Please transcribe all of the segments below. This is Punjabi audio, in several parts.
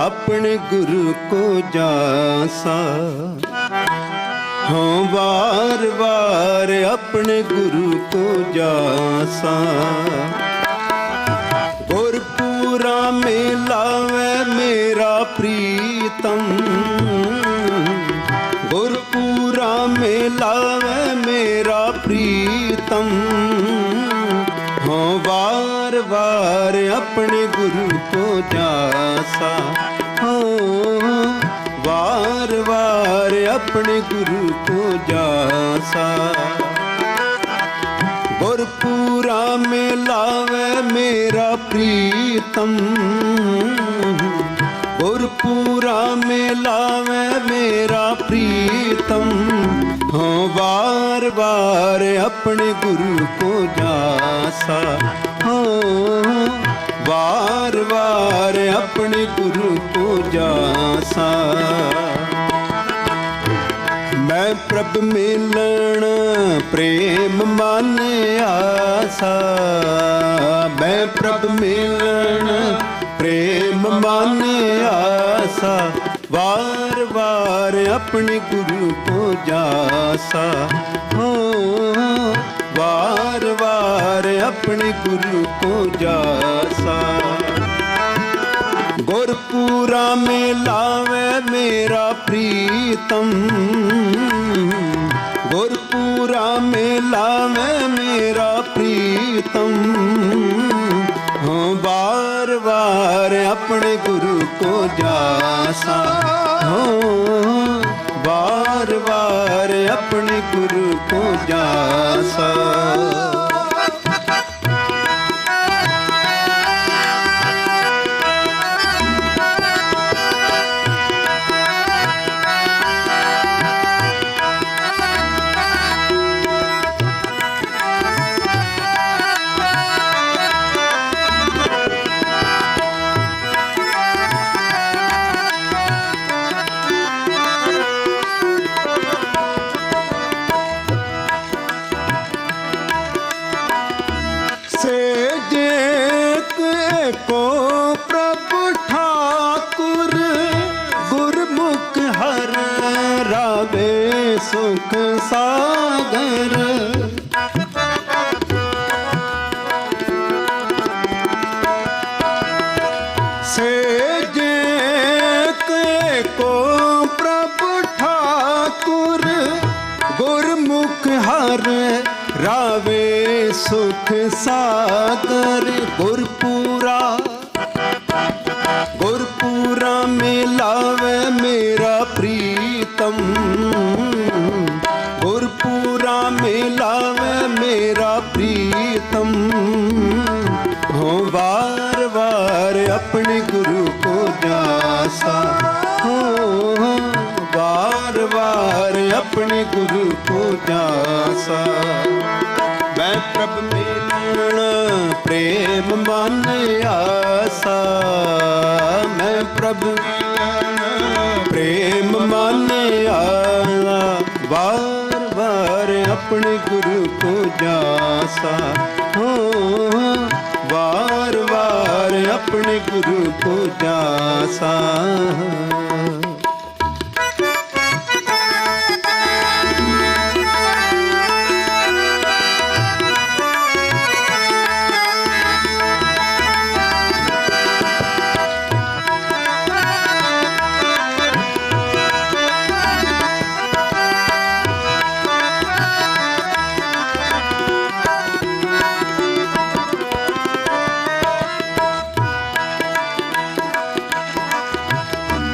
ਆਪਣੇ ਗੁਰੂ ਕੋ ਜਾਸਾ। ਹਾਂ, ਵਾਰ ਵਾਰ ਆਪਣੇ ਗੁਰੂ ਕੋ ਜਾਸਾ। ਗੁਰਪੂਰਾ ਮਿਲਾਵੇ ਮੇਰਾ ਪ੍ਰੀਤਮ। ਗੁਰਪੂਰਾ ਮਿਲਾਵੇ ਮੇਰਾ ਪ੍ਰੀਤਮ। ਕਿਉਂ ਵਾਰ-ਵਾਰ ਆਪਣੇ ਗੁਰੂ ਕੋ ਜਾਸਾ? ਹੋ ਵਾਰ-ਵਾਰ ਆਪਣੇ ਗੁਰੂ ਕੋ ਜਾਸਾ। ਗੁਰਪੂਰਾ ਮੇ ਲਾਵੇ ਮੇਰਾ ਪ੍ਰੀਤਮ। ਗੁਰਪੂਰਾ ਮੇ ਲਾਵੇ ਮੇਰਾ ਪ੍ਰੀਤਮ। ਹੋ ਵਾਰ-ਵਾਰ ਆਪਣੇ ਗੁਰੂ ਕੋ ਜਾਸਾ। ਹੋ, ਵਾਰ ਵਾਰ ਆਪਣੇ ਗੁਰੂ ਕੋ ਜਾਸਾ। ਮੈਂ ਪ੍ਰਭ ਮਿਲਣ ਪ੍ਰੇਮ ਮਨ ਆਸਾ। ਮੈਂ ਪ੍ਰਭ ਮਿਲਣ ਪ੍ਰੇਮ ਮਨ ਆਸਾ। ਵਾਰ ਵਾਰ ਆਪਣੇ ਗੁਰੂ ਕੋ ਜਾਸਾ। ਹੋ, ਵਾਰ ਵਾਰ ਆਪਣੇ ਗੁਰੂ ਕੋ ਜਾਸਾ। ਗੁਰਪੂਰਾ ਮੇ ਲਾਵੇ ਮੇਰਾ ਪ੍ਰੀਤਮ। ਗੁਰਪੂਰਾ ਮੇ ਲਾਵੇ ਮੇਰਾ ਪ੍ਰੀਤਮ। ਹਾਂ, ਵਾਰ ਬਾਰ ਆਪਣੇ ਗੁਰੂ ਕੋ ਜਾਸਾ। ਹਾਂ ਬਾਰ ਵਾਰ ਆਪਣੇ ਗੁਰੂ ਕੋ ਜਾਸਾ। ਸਾਗਰ ਰਾਵੇ ਸੁਖ ਸਾਗਰ। ਸੇਜੇ ਤੇ ਕੋ ਪ੍ਰਭ ਠਾਕੁਰ, ਗੁਰਮੁਖ ਹਰ ਰਾਵੇ ਸੁਖ ਸਾਗਰ, ਗੁਰਪੂ ਪਿਆਸਾ। ਮੈਂ ਪ੍ਰਭ ਮਿਲਣ ਪ੍ਰੇਮ ਮਨ ਆਸਾ। ਮੈਂ ਪ੍ਰਭ ਮਿਲਣ ਪ੍ਰੇਮ ਮਨ ਆਸਾ। ਵਾਰ ਵਾਰ ਆਪਣੇ ਗੁਰੂ ਕੋ ਜਾਸਾ। ਵਾਰ ਵਾਰ ਆਪਣੇ ਗੁਰੂ ਕੋ ਜਾਸਾ।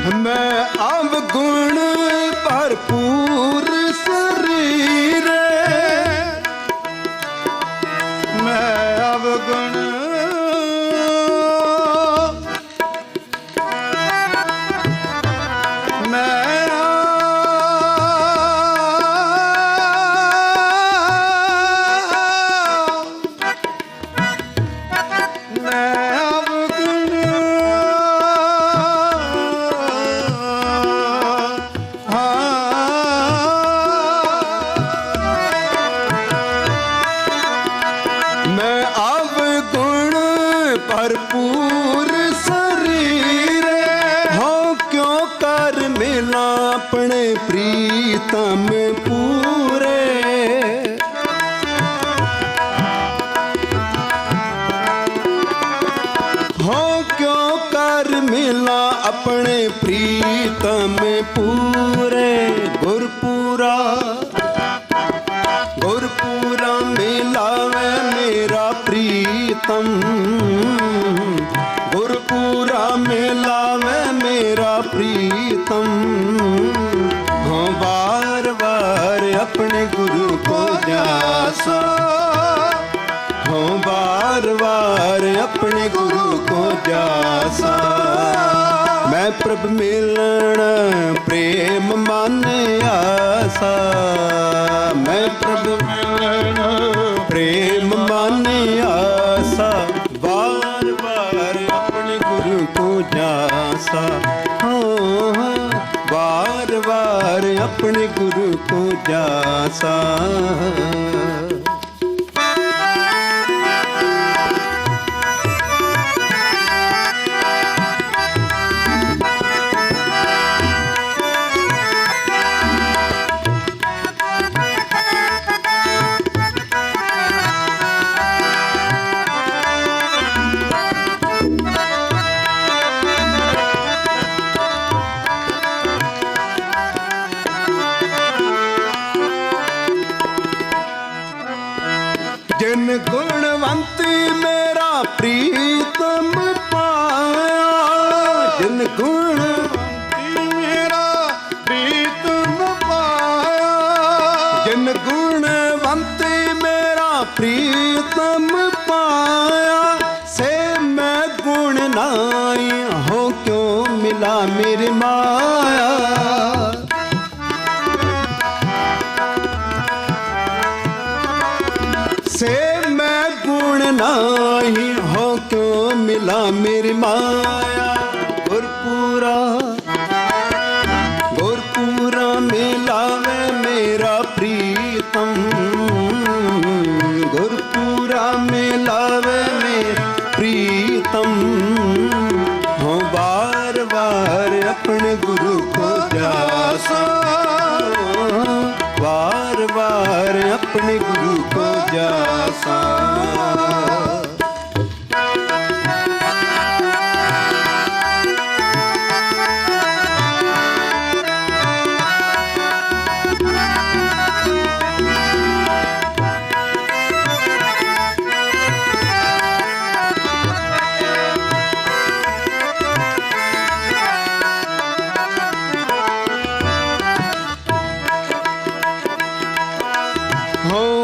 जासा ਮੈਂ ਅਵਗੁਣ ਭਰਪੂਰ ਪ੍ਰੀਤਮ ਪੂਰੇ ਗੁਰਪੂਰਾ ਗੁਰਪੂਰਾ ਮਿਲਾਵੇ ਮੇਰਾ ਪ੍ਰੀਤਮ ਗੁਰਪੂਰਾ ਮਿਲਾਵੇ ਮੇਰਾ ਪ੍ਰੀਤਮ ਹਾਂ ਵਾਰ ਵਾਰ ਆਪਣੇ ਗੁਰੂ ਕੋ ਜਾਸਾ ਹੋ ਬਾਰ ਬਾਰ ਆਪਣੇ ਗੁਰੂ ਕੋ ਜਾਸਾ ਮੈਂ ਪ੍ਰਭ ਮਿਲਣ ਪ੍ਰੇਮ ਮਨ ਆਸਾ। ਮੈਂ ਪ੍ਰਭ ਮਿਲਣ ਪ੍ਰੇਮ ਮਨ ਆਸਾ। ਵਾਰ ਬਾਰ ਆਪਣੇ ਗੁਰੂ ਕੋ ਜਾਸਾ। ਹਾਂ, ਵਾਰ ਵਾਰ ਆਪਣੇ ਗੁਰੂ ਕੋ ਜਾਸਾ।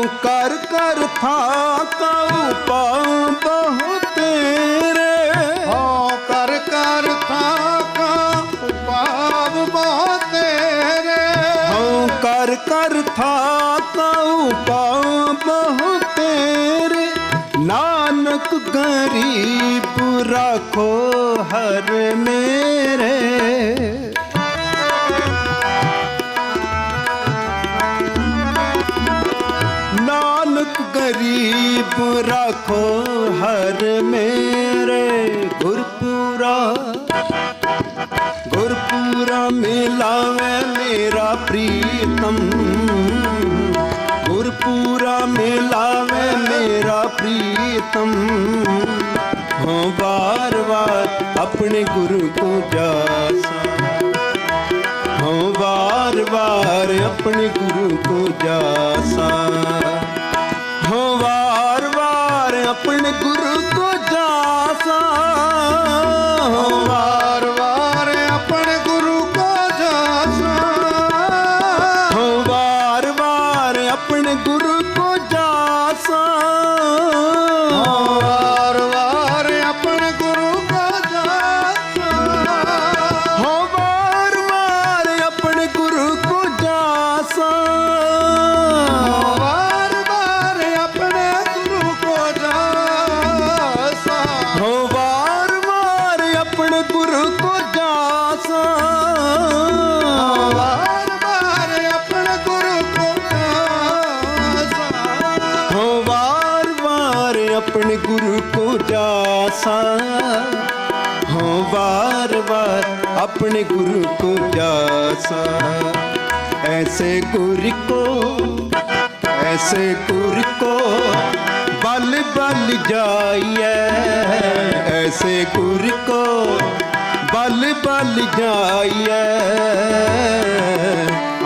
ਕਰ ਕਰ ਥਾ ਕਉ ਪਾ ਬਹੁ ਤੇਰੇ। ਹੋ, ਕਰ ਕਰ ਥਾਕਾ ਉਪਾਵ ਬਹੁ ਤੇਰੇ। ਹਉ ਕਰ ਕਰ ਥਾ ਕਉ ਪਾਉ ਬਹੁ ਤੇਰੇ। ਨਾਨਕ ਗਰੀਬ ਰਾਖੋ ਹਰ ਮੇਰੇ। ਹੋ ਵਾਰ ਵਾਰ ਆਪਣੇ ਗੁਰੂ ਤੋਂ ਜਾਸਾ। ਹੋ ਵਾਰ ਵਾਰ ਆਪਣੇ ਗੁਰੂ ਤੋਂ ਜਾਸਾ। ਹੋ ਵਾਰ ਵਾਰ ਆਪਣੇ ਗੁਰੂ ਤੋਂ ਜਾਸਾ। ਹੋ ਵਾਰ ਵਾਰ ਵਾਰ ਆਪਣੇ ਗੁਰੂ ਕੋ ਜਾਸਾ। ਹੋ ਵਾਰ ਵਾਰ ਆਪਣੇ ਗੁਰੂ ਕੋ ਜਾਸਾ ਵਾਰ ਆਪਣੇ ਗੁਰੂ ਕੋ ਜਾਸਾ ਐਸੇ ਗੁਰ ਕੋ, ਐਸੇ ਗੁਰ ਕੋ ਬਲ ਬਲ ਜਾਈਐ। ਐਸੇ ਗੁਰ ਕੋ ਬਲ ਬਲ ਜਾਈਐ।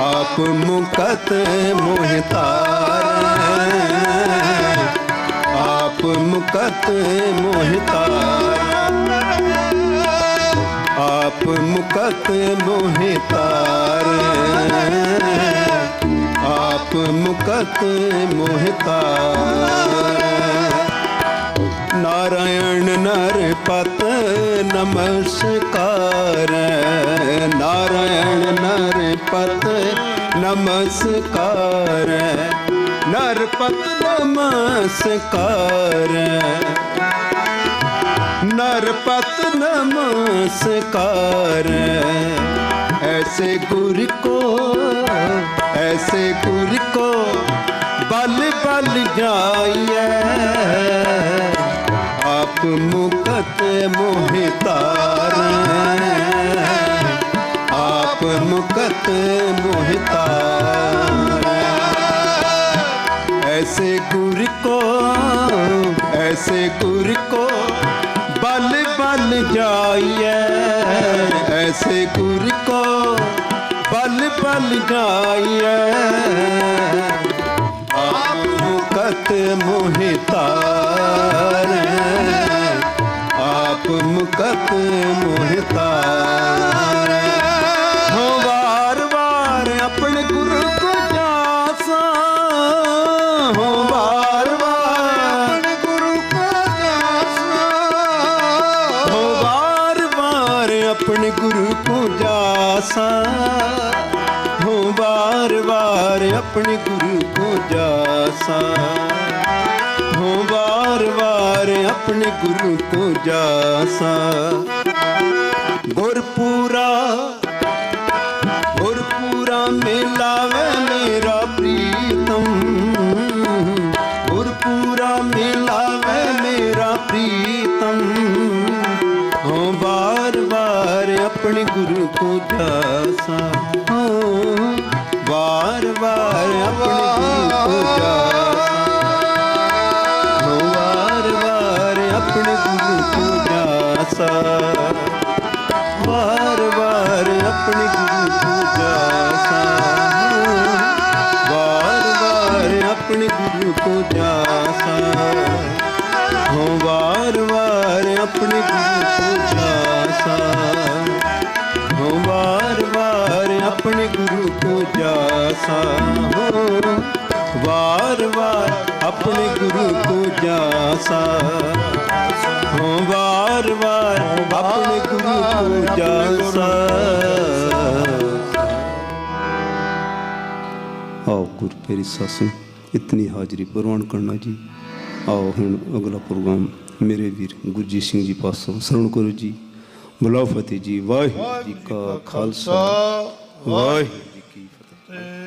ਆਪ ਮੁਕਤ ਮੋਹਿ ਆਪ ਮੁਕਤ ਮੋਹਿ ਆਪ ਮੁਕਤ ਮੋਹਿ ਤਾਰੈ ਆਪ ਮੁਕਤ ਮੋਹਿ ਤਾਰੈ ਨਾਰਾਇਣ ਨਰ ਪਤ ਨਮਸਕਾਰ। ਨਾਰਾਇਣ ਨਰ ਪਤ ਨਮਸਕਾਰ। ਨਰ ਪਤ ਨਮਸਕਾਰ। नरपत नमस्कार ऐसे गुर को ऐसे गुर को बल बल जाइए आप मुकत मोहितार ਗਾਈਐ ਐਸੇ ਗੁਰ ਕੋ ਬਲ ਬਲ ਗਾਈਐ ਆਪ ਮੁਕਤ ਮੋਹਿਤਾਰ। ਆਪ ਮੁਕਤ ਮੋਹਿਤਾਰ। ਜਾਸਾ ਹੂੰ ਵਾਰ-ਵਾਰ ਆਪਣੇ ਗੁਰੂ ਕੋ ਜਾਸਾ। ਹੂੰ ਵਾਰ-ਵਾਰ ਆਪਣੇ ਗੁਰੂ ਕੋ ਜਾਸਾ। ਗੁਰਪੂ ਰਸਾ ਹੋ। ਵਾਰ ਵਾਰ ਆਪਣੇ ਗੁਰੂ ਪੂਜਾ ਹੋ ਵਾਰ ਵਾਰ ਆਪਣੇ ਗੁਰੂ ਪੂਜਾ ਸਾ। ਵਾਰ ਵਾਰ ਆਪਣੇ ਗੁਰੂ ਜਾਸਾ ਵਾਰ ਵਾਰ ਆਪਣੇ ਗੁਰੂ ਕੋ ਜਾਸਾ। ਹੋ ਵਾਰ ਵਾਰ ਆਪਣੇ ਗੁਰੂ ਕੋ ਜਾਸਾ। ਆਓ ਗੁਰ ਪੇਰੀ ਸਾਸੂ ਇਤਨੀ ਹਾਜ਼ਰੀ ਪ੍ਰਵਾਨ ਕਰਨਾ ਜੀ। ਆਓ ਹੁਣ ਅਗਲਾ ਪ੍ਰੋਗਰਾਮ ਮੇਰੇ ਵੀਰ ਗੁਰਜੀਤ ਸਿੰਘ ਜੀ ਪਾਸੋਂ ਸਰਣ ਕਰੋ ਜੀ। ਬੁਲਾਓ ਫਤਿਹ ਜੀ ਵਾਹਿਗੁਰੂ ਜੀ ਕਾ ਖਾਲਸਾ। ਵਾਹਿਗੁਰੂ ਜੀ ਕੀ ਫਤਿਹ।